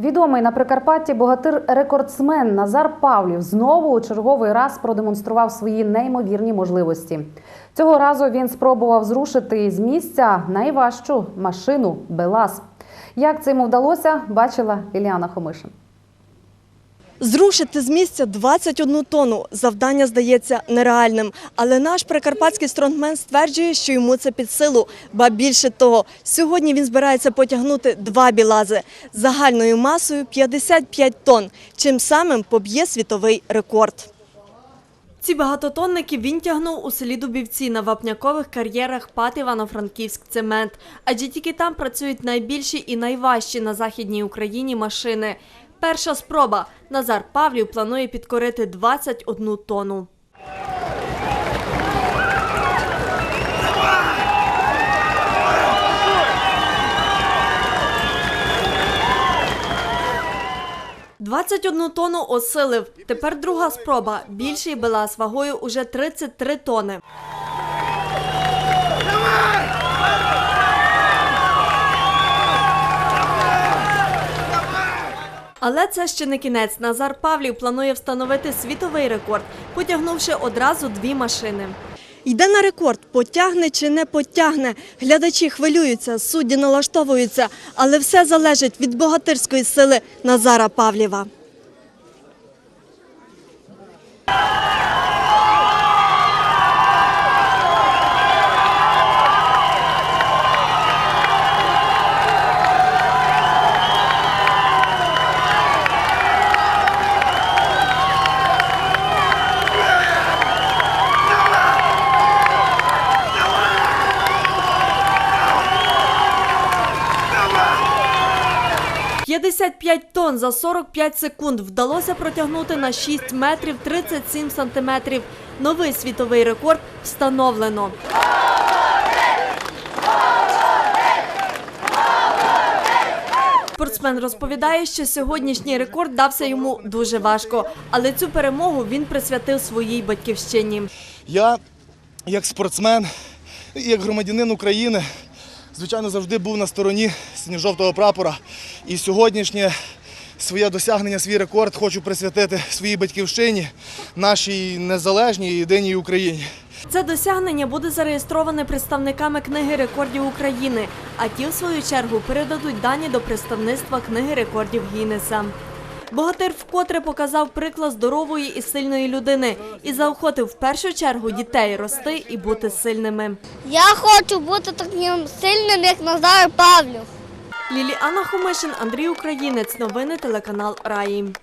Відомий на Прикарпатті богатир-рекордсмен Назар Павлів знову у черговий раз продемонстрував свої неймовірні можливості. Цього разу він спробував зрушити з місця найважчу машину Белас. Як це йому вдалося, бачила Іліана Хомишин. Зрушити з місця 21 тонну завдання здається нереальним. Але наш прикарпатський стронгмен стверджує, що йому це під силу. Ба більше того, сьогодні він збирається потягнути два білази загальною масою 55 тонн, чим самим поб'є світовий рекорд. Ці багатотонники він тягнув у селі Дубівці на вапнякових кар'єрах ПАТ Івано-Франківськ цемент. Адже тільки там працюють найбільші і найважчі на Західній Україні машини. Перша спроба. Назар Павлів планує підкорити 21 тонну. «21 тонну осилив. Тепер друга спроба. Більший белаз вагою уже 33 тони. Але це ще не кінець. Назар Павлів планує встановити світовий рекорд, потягнувши одразу дві машини. Йде на рекорд, потягне чи не потягне. Глядачі хвилюються, судді налаштовуються, але все залежить від богатирської сили Назара Павлєва. – 55 тонн за 45 секунд вдалося протягнути на 6 метрів 37 сантиметрів. Новий світовий рекорд встановлено. Спортсмен розповідає, що сьогоднішній рекорд дався йому дуже важко, але цю перемогу він присвятив своїй батьківщині. Я, як спортсмен, як громадянин України, звичайно, завжди був на стороні синьо-жовтого прапора. І сьогоднішнє своє досягнення, свій рекорд хочу присвятити своїй батьківщині, нашій незалежній єдиній Україні. Це досягнення буде зареєстроване представниками книги рекордів України, а ті, в свою чергу, передадуть дані до представництва книги рекордів Гіннеса. Богатир вкотре показав приклад здорової і сильної людини і заохотив в першу чергу дітей рости і бути сильними. Я хочу бути таким сильним, як Назар Павлів. Ліліана Хомишин, Андрій Українець. Новини телеканал Раї.